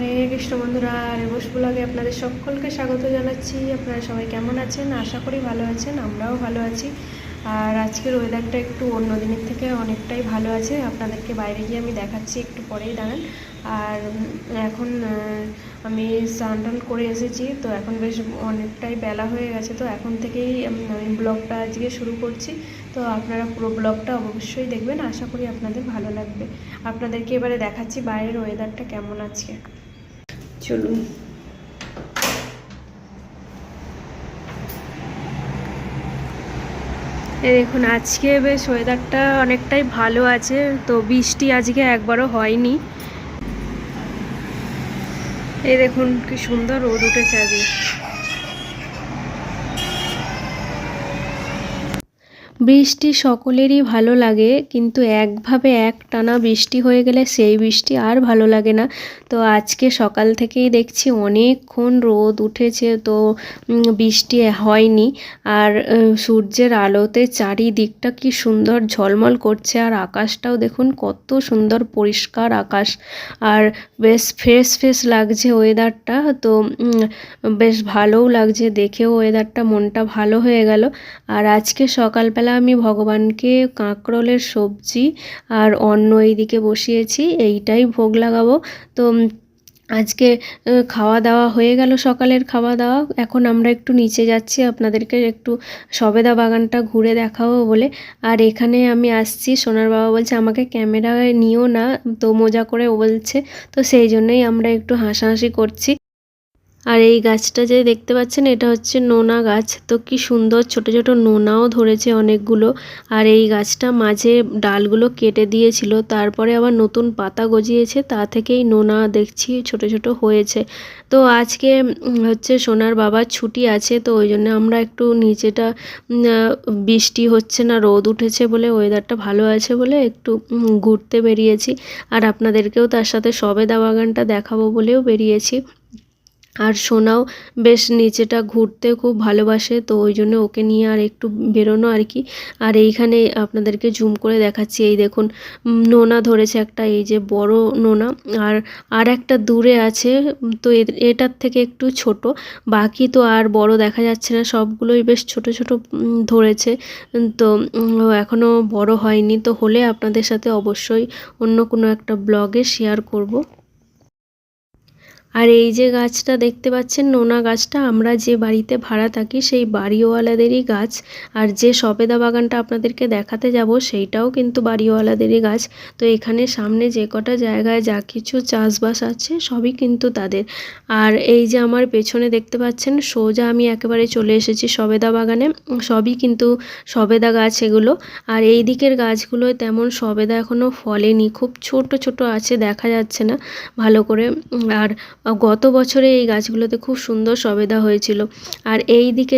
হরে কৃষ্ণ বন্ধুরা রেবস ব্লগে। আপনাদের সকলকে স্বাগত জানাচ্ছি। আপনারা সবাই কেমন আছেন? আশা করি ভালো আছেন, আমরাও ভালো আছি। আর আজকের ওয়েদারটা একটু অন্য দিনের থেকে অনেকটাই ভালো আছে। আপনাদেরকে বাইরে গিয়ে আমি দেখাচ্ছি, একটু পরেই দাঁড়ান। আর এখন আমি স্নান করে এসেছি, তো এখন বেশ অনেকটাই বেলা হয়ে গেছে। তো এখন থেকেই আমি ব্লগটা আজকে শুরু করছি। তো আপনারা পুরো ব্লগটা অবশ্যই দেখবেন। আশা করি আপনাদের ভালো লাগবে। আপনাদেরকে এবারে দেখাচ্ছি বাইরের ওয়েদারটা কেমন আজকে। চলুন। দেখুন, আজকে বেশ ওয়েদারটা অনেকটাই ভালো আছে, তো বৃষ্টি আজকে একবারও হয়নি। এই দেখুন, কি সুন্দর রোদ উঠেছে আজকে। বৃষ্টি সকলেরই ভালো লাগে, কিন্তু একভাবে এক টানা বৃষ্টি হয়ে গেলে সেই বৃষ্টি আর ভালো লাগে না। তো আজকে সকাল থেকেই দেখছি অনেকক্ষণ রোদ উঠেছে, তো বৃষ্টি হয়নি। আর সূর্যের আলোতে চারিদিকটা কি সুন্দর ঝলমল করছে, আর আকাশটাও দেখুন কত সুন্দর পরিষ্কার আকাশ। আর বেশ ফ্রেশ ফ্রেশ লাগছে ওয়েদারটা, তো বেশ ভালোও লাগছে দেখেও ওয়েদারটা, মনটা ভালো হয়ে গেল। আর আজকে সকালবেলা আমি ভগবানকে কাঁকরোলের সবজি আর অন্ন এইদিকে বসিয়েছি, এইটাই ভোগ লাগাবো। তো আজকে খাওয়া দাওয়া হয়ে গেল সকালের খাওয়া দাওয়া এখন আমরা একটু নিচে যাচ্ছি, আপনাদেরকে একটু সবেদা বাগানটা ঘুরে দেখাবো বলে। আর এখানে আমি আসছি, সোনার বাবা বলছে, আমাকে ক্যামেরায় নিও না, তো মজা করে বলছে। তো সেই জন্যই আমরা একটু হাসাহাসি করছি। আর এই গাছটা যে দেখতে পাচ্ছেন, এটা হচ্ছে নোনা গাছ। তো কি সুন্দর ছোট ছোট নোনাও ধরেছে অনেকগুলো। আর এই গাছটা মাঝে ডালগুলো কেটে দিয়েছিল, তারপরে আবার নতুন পাতা গজিয়েছে, তা থেকেই নোনা দেখছি ছোট ছোট হয়েছে। তো আজকে হচ্ছে সোনার বাবার ছুটি আছে, তো ওই জন্য আমরা একটু নিচেটা বৃষ্টি হচ্ছে না, রোদ উঠেছে বলে ওয়েদারটা ভালো আছে বলে একটু ঘুরতে বেরিয়েছি। আর আপনাদেরকেও তার সাথে সবেদা বাগানটা দেখাবো বলেও বেরিয়েছি। আর সোনাও বেশ নিচেটা ঘুরতে খুব ভালোবাসে তো ওই জন্য ওকে নিয়ে আর একটু বেরোনো আর কি। আর এইখানে আপনাদেরকে জুম করে দেখাচ্ছি এই দেখুন নোনা ধরেছে একটা এই যে বড় নোনা। আর আর একটা দূরে আছে তো এটার থেকে একটু ছোট বাকি তো আর বড় দেখা যাচ্ছে না সবগুলোই বেশ ছোট ছোট ধরেছে। তো উম, ও এখনও বড় হয়নি তো হলে আপনাদের সাথে অবশ্যই অন্য কোনো একটা ব্লগে শেয়ার করব। আর এই যে গাছটা দেখতে পাচ্ছেন নোনা গাছটা, আমরা যে বাড়িতে ভাড়া থাকি সেই বাড়িওয়ালাদেরই গাছ। আর যে সবেদা বাগানটা আপনাদেরকে দেখাতে যাব সেইটাও কিন্তু বাড়িওয়ালাদেরই গাছ। তো এখানে সামনে যে কটা জায়গায় যা কিছু চাষবাস আছে সবই কিন্তু তাদের। আর এই যে আমার পেছনে দেখতে পাচ্ছেন সোজা আমি একেবারে চলে এসেছি সবেদা বাগানে, সবই কিন্তু সবেদা গাছ এগুলো। আর এই দিকের গাছগুলোয় তেমন সবেদা এখনও ফলেনি, খুব ছোট ছোট আছে, দেখা যাচ্ছে না ভালো করে। আর গত বছরে এই গাছগুলোতে খুব সুন্দর সবেদা হয়েছিল। আর এই দিকে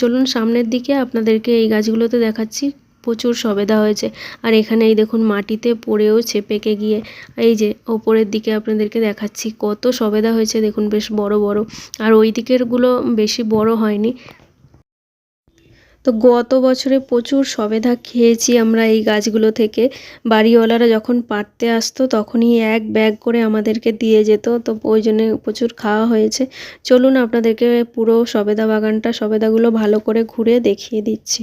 চলুন সামনের দিকে আপনাদেরকে এই গাছগুলোতে দেখাচ্ছি। প্রচুর সবেদা হয়েছে। আর এখানে এই দেখুন মাটিতে পড়েও পেকে গিয়ে এই যে ওপরের দিকে আপনাদেরকে দেখাচ্ছি, কত সবেদা হয়েছে। দেখুন বেশ বড় বড়। আর ওই দিকেরগুলো বেশি বড় হয়নি। তো গত বছরে প্রচুর সবেদা খেয়েছি আমরা এই গাছগুলো থেকে। বাড়িওয়ালারা যখন পাড়তে আসতো তখনই এক ব্যাগ করে আমাদেরকে দিয়ে যেত। তো ওই জন্যে প্রচুর খাওয়া হয়েছে। চলুন আপনাদেরকে পুরো সবেদা বাগানটা, সবেদাগুলো ভালো করে ঘুরে দেখিয়ে দিচ্ছি।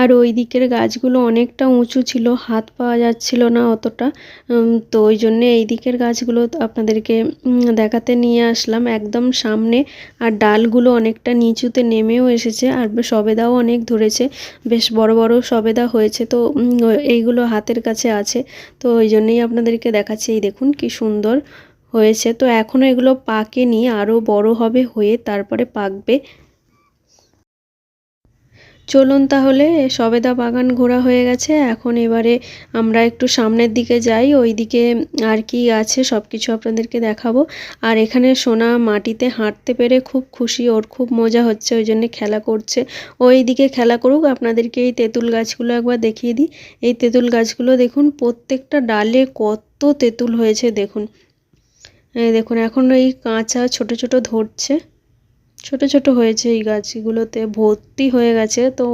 আর ওই দিকের গাছগুলো অনেকটা উঁচু ছিল, হাত পাওয়া যাচ্ছিল না অতটা। তো ওই জন্যে এই দিকের গাছগুলো আপনাদেরকে দেখাতে নিয়ে আসলাম। একদম সামনে আর ডালগুলো অনেকটা নিচুতে নেমেও এসেছে আর সবেদাও অনেক ধরেছে। বেশ বড় বড় সবেদা হয়েছে তো এইগুলো হাতের কাছে আছে। তো ওই জন্যই আপনাদেরকে দেখাচ্ছি। এই দেখুন কি সুন্দর হয়েছে। তো এখনও এগুলো পাকেনি, আরও বড় হবে, হয়ে তারপরে পাকবে। চলুন তাহলে, সবেদা বাগান ঘোরা হয়ে গেছে, এখন এবারে আমরা একটু সামনের দিকে যাই ওই দিকে আর কি আছে সব কিছু আপনাদেরকে দেখাবো। আর এখানে সোনা মাটিতে হাঁটতে পেরে খুব খুশি, ওর খুব মজা হচ্ছে, ওই জন্যে খেলা করছে। ওই দিকে খেলা করুক, আপনাদেরকে এই তেঁতুল গাছগুলো একবার দেখিয়ে দিই। এই তেঁতুল গাছগুলো দেখুন, প্রত্যেকটা ডালে কত তেঁতুল হয়েছে, দেখুন। দেখুন, এখন এই কাঁচা ছোট ছোট ধরছে। ছোট ছোট হয়েছে এই গাছগুলোতে ভর্তি হয়ে গেছে তো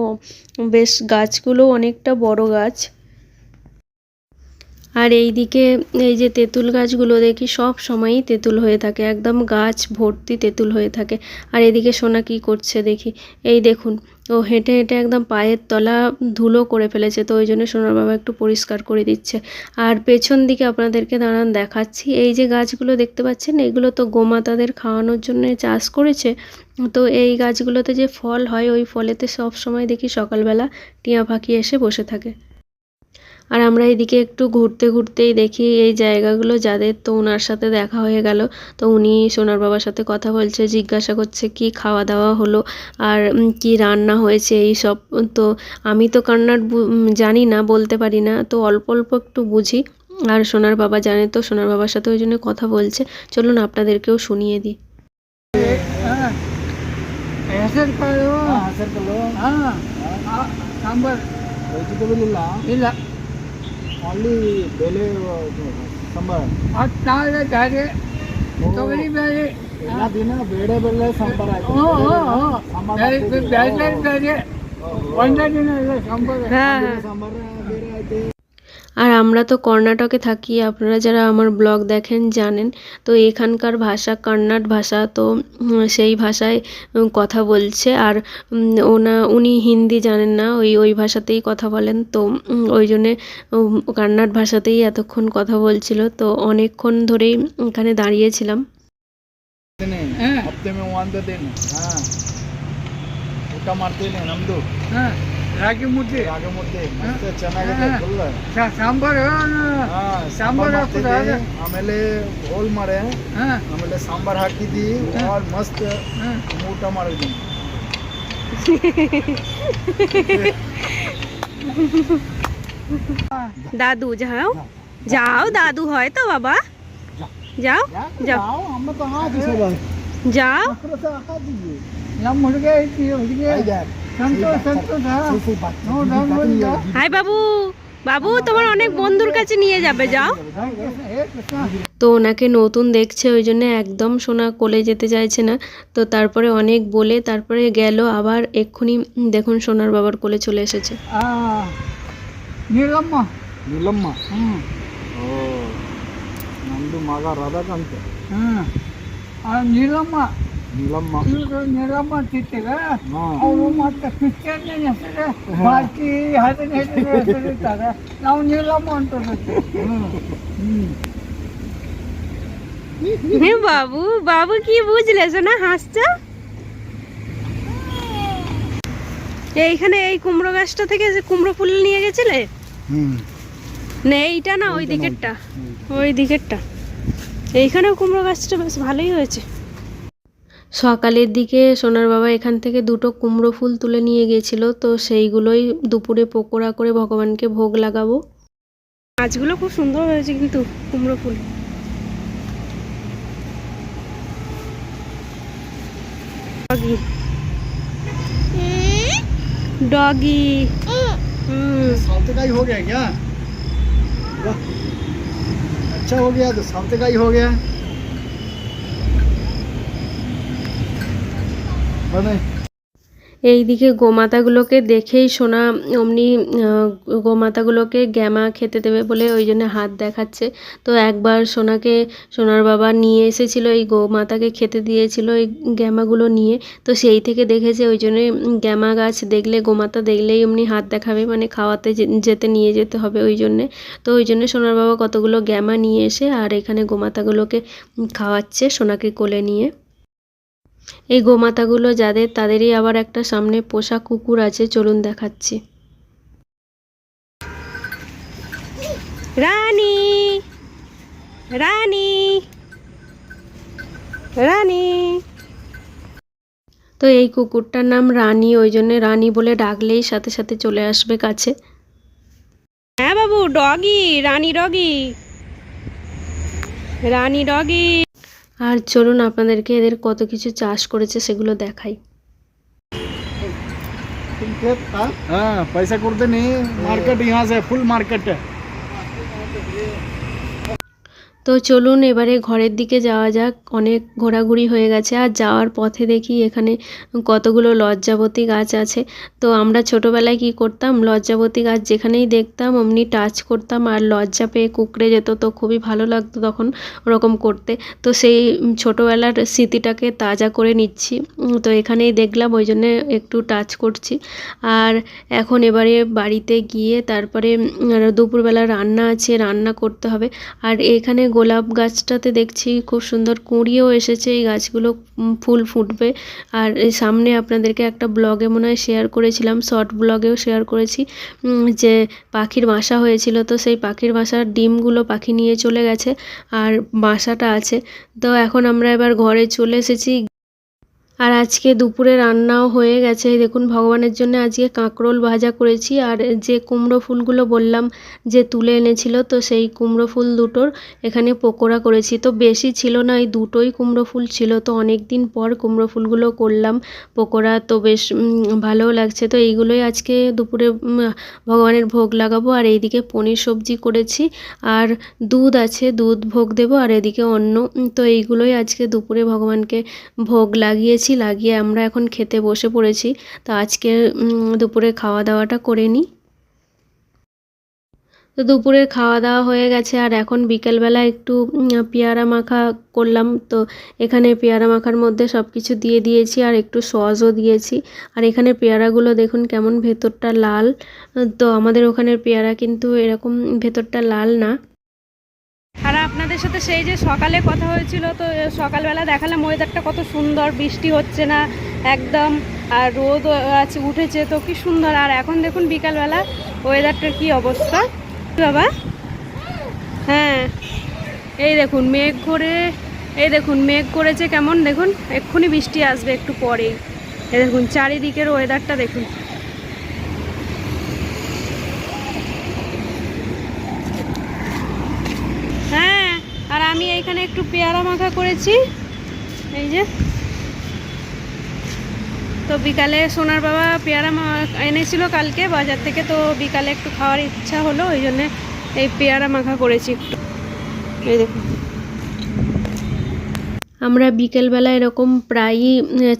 বেশ গাছগুলো অনেকটা বড় গাছ। আর এই দিকে এই যে তেঁতুল গাছগুলো দেখি সব সময়ই তেঁতুল হয়ে থাকে, একদম গাছ ভর্তি তেঁতুল হয়ে থাকে। আর এদিকে সোনা কি করছে দেখি, এই দেখুন, ও হেঁটে হেঁটে একদম পায়ের তলা ধুলো করে ফেলেছে, তো ওই জন্য সোনার বাবা একটু পরিষ্কার করে দিচ্ছে। আর পেছন দিকে আপনাদেরকে দাঁড়ান দেখাচ্ছি, এই যে গাছগুলো দেখতে পাচ্ছেন, এগুলো তো গোমাতাদের খাওয়ানোর জন্য চাষ করেছে। তো এই গাছগুলোতে যে ফল হয়, ওই ফলেতে সব সময় দেখি সকালবেলা টিয়া পাখি এসে বসে থাকে। আর আমরা এদিকে একটু ঘুরতে ঘুরতেই দেখি এই জায়গাগুলো যাদের তো ওনার সাথে দেখা হয়ে গেল তো উনি সোনার বাবার সাথে কথা বলছে জিজ্ঞাসা করছে কি খাওয়া দাওয়া হলো আর উম, কি রান্না হয়েছে এই সব তো আমি তো কান্নার জানি না বলতে পারি না তো অল্প অল্প একটু বুঝি আর সোনার বাবা জানে তো সোনার বাবার সাথে ওই জন্য কথা বলছে চলুন আপনাদেরকেও শুনিয়ে দিই ಹೆಸರು ಕಾಳು ಹೆಸರು ಕಾಳು ಹಾಂ ಸಾಂಬಾರ್ ವೆಜಿಟೇಬಲ್ ಇಲ್ಲ ಇಲ್ಲ ಓನ್ಲಿ ಬೇಳೆ ಸಾಂಬಾರ್ ಹತ್ತು ನಾಳೆ ಬ್ಯಾರೆ ತೊಗರಿ ಬೇರೆ ಎಲ್ಲ ದಿನ ಬೇಳೆ ಬೇಳೆ ಸಾಂಬಾರ್ ಆಯ್ತು ಹ್ಞೂ ಹ್ಞೂ ಹ್ಞೂ ಸಾಂಬಾರ್ ಬೇರೆ ಹಾಕ್ತಿದ್ದೀವಿ. ಬೇರೆ ಬೇರೆ ಒಂದೇ ದಿನ ಇಲ್ಲ ಸಾಂಬಾರ್ হ্যাঁ ಬೇರೆ ಸಾಂಬಾರ್ ಬೇರೆ ಆಯ್ತು আর আমরা তো কর্ণাটকে থাকি আপনারা যারা আমার ব্লগ দেখেন জানেন তো এখানকার ভাষা কন্নড় ভাষা তো উম, সেই ভাষায় উম, কথা বলছে আর উম, ওনা উনি হিন্দি জানেন না ওই ওই ভাষাতেই কথা বলেন তো উম, ওই জন্যে উম, কন্নড় ভাষাতেই এতক্ষণ কথা বলছিল তো অনেকক্ষণ ধরেই এখানে দাঁড়িয়েছিলাম ಮಾಡ್ತೀನಿ ಹಾಂ ಹಪ್ತೆ ಮೇ ಒಂದು ದಿನ ಹಾಂ ಊಟ ಮಾಡ್ತೀನಿ ನಮ್ಮದು ಹಾಂ ರಾಗಿ ಮುದ್ದೆ ರಾಗಿ ಮುದ್ದೆ ಮತ್ತೆ ಚೆನ್ನಾಗಿದೆ ಹಾ. ಫುಲ್ ಸಾ- ಸಾಂಬಾರು ಹಾಂ ಸಾಂಬಾರ್ ಸಾಂಬಾರ್ ಹಾಕ್ಬಿಟ್ಟು ಮಾಡ್ತಿದ್ದೆ ಅದೇ. ಆಮೇಲೆ ಹೋಲ್ ಮಾಡೆ ಹಾಂ ಆಮೇಲೆ ಸಾಂಬಾರ್ ಹಾಕಿದ್ದಿ ಆಲ್ ಮಸ್ತ್ ಹಾಂ ಊಟ ಮಾಡಿದ್ದೀನಿ দাদু যাও যাও দাদু হয় তো বাবা যাও যাও ನಾವು ಅಮ್ಮ তো ಹಾಕಿ ಸಲ যাও ಹಾಕಿದ್ವಿ ನಮ್ಮ ಹುಡುಗ ಐತಿ ಹುಡುಗಿ ಸಂತೋಷ ಸಂತೋಷ ನೋಡು ನೋಡು হাই বাবু বাবু তোমার অনেক বন্ধুর কাছে নিয়ে যাবে যাও ಹೇ ಕೃಷ್ಣ তো ওনাকে নতুন দেখছে ওই জন্য একদম সোনা কোলে যেতে চাইছে না তো তারপরে অনেক বলে তারপরে গেল আবার এক্ষুনি দেখুন সোনার বাবার কোলে চলে এসেছে ಆ, ನೀಲಮ್ಮ ನಿಲ್ಲಮ್ಮ ಹ್ಞೂ ಓ ನಮ್ದು ಮಗ ರಾಧಾಕಾಂತ್ ಹ್ಞೂ ಆ ನೀಲಮ್ಮ ನೀಲಮ್ಮ ಇವ್ರು ನೀಲಮ್ಮ ಅಂತಿರ್ತೀರ ಹಾ ಅವರು ಮತ್ತೆ ಕ್ರಿಶ್ಚಿಯನ್ ಹೆಸರು ಬಾಕಿ ಹದಿನೈದು ಹೆಸರು ಇರ್ತಾರೆ ನಾವು ನೀಲಮ್ಮ ಅಂತ ಹ್ಞೂ হে বাবু বাবু কি বুঝলে সোনা হাসছ এইখানে এই কুমড়ো গাছটা থেকে যে কুমড়ো ফুল নিয়ে গেছিলে হুম না এইটা না ওই দিকেরটা ওই দিকেরটা এইখানেও কুমড়ো গাছটা বেশ ভালোই হয়েছে সকালের দিকে সোনার বাবা এখান থেকে দুটো কুমড়ো ফুল তুলে নিয়ে গিয়েছিল তো সেইগুলোই দুপুরে পকোড়া করে ভগবানকে ভোগ লাগাবো গাছগুলো খুব সুন্দর হয়েছে কিন্তু কুমড়ো ফুল ডগি डॉगी हम्म सावतेकाई हो गया क्या वाह अच्छा हो गया तो सावतेकाई हो गया এইদিকে গোমাতাগুলোকে দেখেই সোনা অমনি গোমাতাগুলোকে গ্যামা খেতে দেবে বলে ওই জন্য হাত দেখাচ্ছে। তো একবার সোনাকে, সোনার বাবা নিয়ে এসেছিল, এই গোমাতাকে খেতে দিয়েছিল এই গ্যামাগুলো নিয়ে। তো সেই থেকে দেখেছে ওই জন্য গ্যামা গাছ দেখলে, গোমাতা দেখলেই এমনি হাত দেখাবে মানে খাওয়াতে যেতে নিয়ে যেতে হবে ওই জন্যে। তো ওই জন্য সোনার বাবা কতগুলো গ্যামা নিয়ে এসে আর এখানে গোমাতাগুলোকে খাওয়াচ্ছে সোনাকে কোলে নিয়ে। এই গোমাতাগুলো যাদের, তাদেরই আবার একটা সামনে পোষা কুকুর আছে, চলুন দেখাচ্ছি। রানী! রানী! রানী! তো এই কুকুরটার নাম রানী, ওই জন্য রানী বলে ডাকলেই সাথে সাথে চলে আসবে কাছে। হ্যাঁ বাবু, doggy, Rani doggy. Rani doggy. আর চলুন আপনাদেরকে এদের কত কিছু চাষ করেছে সেগুলো দেখাই तुम खेत हाँ हाँ पैसा करते नहीं मार्केट यहाँ से फुल मार्केट है তো চলুন এবারে ঘরের দিকে যাওয়া যাক। অনেক ঘোরাঘুরি হয়ে গেছে আর যাওয়ার পথে দেখি এখানে কতগুলো লজ্জাবতী গাছ আছে। তো আমরা ছোটোবেলায় কি করতাম? লজ্জাবতী গাছ যেখানেই দেখতাম, অমনি টাচ করতাম আর লজ্জা পেয়ে কুকড়ে যেত তো খুবই ভালো লাগতো তখন ওরকম করতে। তো সেই ছোটোবেলার স্মৃতিটাকে তাজা করে নিচ্ছি। তো এখানেই দেখলাম, ওই জন্যে একটু টাচ করছি। আর এখন এবারে বাড়িতে গিয়ে তারপরে দুপুরবেলা রান্না আছে, রান্না করতে হবে। আর এখানে গোলাপ গাছটাতে দেখছি খুব সুন্দর কুঁড়িও এসেছে, এই গাছগুলো ফুল ফুটবে। আর সামনে আপনাদেরকে একটা ব্লগে মনে হয় শেয়ার করেছিলাম শর্ট ব্লগেও শেয়ার করেছি যে পাখির বাসা হয়েছিল। তো সেই পাখির বাসার ডিমগুলো পাখি নিয়ে চলে গেছে, আর বাসাটা আছে। তো এখন আমরা এবার ঘরে চলে এসেছি। আর আজকে দুপুরে রান্নাও হয়ে গেছে। দেখুন ভগবানের জন্য আজকে কাঁকরোল ভাজা করেছি। আর যে কুমড়ো ফুলগুলো বললাম যে তুলে এনেছিল তো সেই কুমড়ো ফুল দুটোর এখানে পকোড়া করেছি। তো বেশি ছিল না এই দুটোই কুমড়ো ফুল ছিল। তো অনেক দিন পর কুমড়ো ফুলগুলো করলাম পকোড়া তো বেশ ভালোও লাগছে। তো এইগুলোই আজকে দুপুরে ভগবানের ভোগ লাগাবো। আর এইদিকে পনির সবজি করেছি। আর দুধ আছে দুধ ভোগ দেবো। আর এদিকে উম, তো এইগুলোই আজকে দুপুরে ভগবানকে ভোগ লাগিয়েছি। লাগিয়ে আমরা এখন খেতে বসে পড়েছি। তো আজকে দুপুরে খাওয়া দাওয়াটা করে নিই তো দুপুরের খাওয়া দাওয়া হয়ে গেছে, আর এখন বিকেলবেলা একটু পেয়ারা মাখা করলাম। তো এখানে পেয়ারা মাখার মধ্যে সব কিছু দিয়ে দিয়েছি, আর একটু সসও দিয়েছি। আর এখানে পেয়ারাগুলো দেখুন কেমন ভেতরটা লাল। তো আমাদের ওখানের পেয়ারা কিন্তু এরকম ভেতরটা লাল না। আর আপনাদের সাথে সেই যে সকালে কথা হয়েছিল, তো সকালবেলা দেখালাম ওয়েদারটা কত সুন্দর, বৃষ্টি হচ্ছে না, একদম, আর রোদ আছে উঠেছে, তো কি সুন্দর। আর এখন দেখুন বিকালবেলা ওয়েদারটার কি অবস্থা। বাবা? হ্যাঁ এই দেখুন, মেঘ করে, এই দেখুন, মেঘ করেছে কেমন দেখুন, এক্ষুনি বৃষ্টি আসবে একটু পরেই। এই দেখুন, চারিদিকের ওয়েদারটা দেখুন হ্যাঁ আর আমি এখানে একটু পেয়ারা মাখা করেছি। এই যে। তো বিকালে সোনার বাবা পেয়ারা এনেছিল কালকে বাজার থেকে, তো বিকালে একটু খাওয়ার ইচ্ছা হলো, ওই জন্যে এই পেয়ারা মাখা করেছি একটু। এই দেখুন। আমরা বিকেলবেলা এরকম প্রায়ই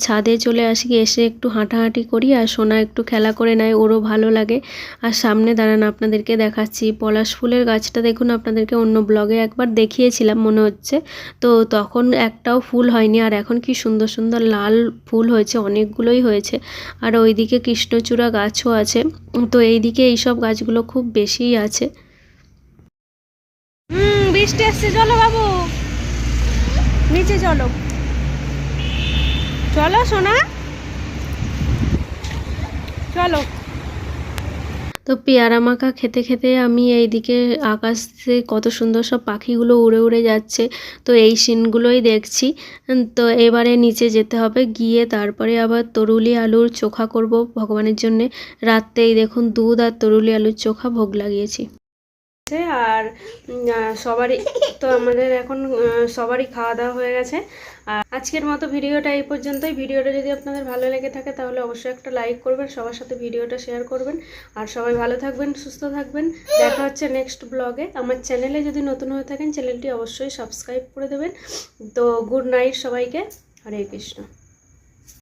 ছাদে চলে আসি, এসে একটু হাঁটাহাঁটি করি আর সোনা একটু খেলা করে নেয়, ওরও ভালো লাগে। আর সামনে দাঁড়ান, আপনাদেরকে দেখাচ্ছি। পলাশ ফুলের গাছটা দেখুন, আপনাদেরকে অন্য ব্লগে একবার দেখিয়েছিলাম, মনে হচ্ছে। তো তখন একটাও ফুল হয়নি, আর এখন কি সুন্দর সুন্দর লাল ফুল হয়েছে, অনেকগুলোই হয়েছে। আর ওইদিকে কৃষ্ণচূড়া গাছও আছে। তো এইদিকে এইসব গাছগুলো খুব বেশিই আছে। হুম, বৃষ্টি এসছে চলো বাবু। নিচে চলো। চলো, সোনা। চলো। তো পেয়ারা মাখা খেতে খেতে আমি এইদিকে আকাশে কত সুন্দর সব পাখিগুলো উড়ে উড়ে যাচ্ছে। তো এই সিনগুলোই দেখছি। তো এবারে নিচে যেতে হবে, গিয়ে তারপরে আবার তরুলি আলুর চোখা করব ভগবানের জন্যে। রাত্রেই দেখুন দুধ আর তরুলি আলুর চোখা ভোগ লাগিয়েছি। আছে আর সবারই তো আমাদের এখন সবারই খাওয়া দাওয়া হয়ে গেছে। আর আজকের মতো ভিডিওটা এই পর্যন্তই। ভিডিওটা যদি আপনাদের ভালো লেগে থাকে তাহলে অবশ্যই একটা লাইক করবেন, সবার সাথে ভিডিওটা শেয়ার করবেন। আর সবাই ভালো থাকবেন, সুস্থ থাকবেন। দেখা হচ্ছে নেক্সট ব্লগে আমার চ্যানেলে যদি নতুন হয়ে থাকেন চ্যানেলটি অবশ্যই সাবস্ক্রাইব করে দেবেন। তো গুড নাইট সবাইকে। হরে কৃষ্ণ।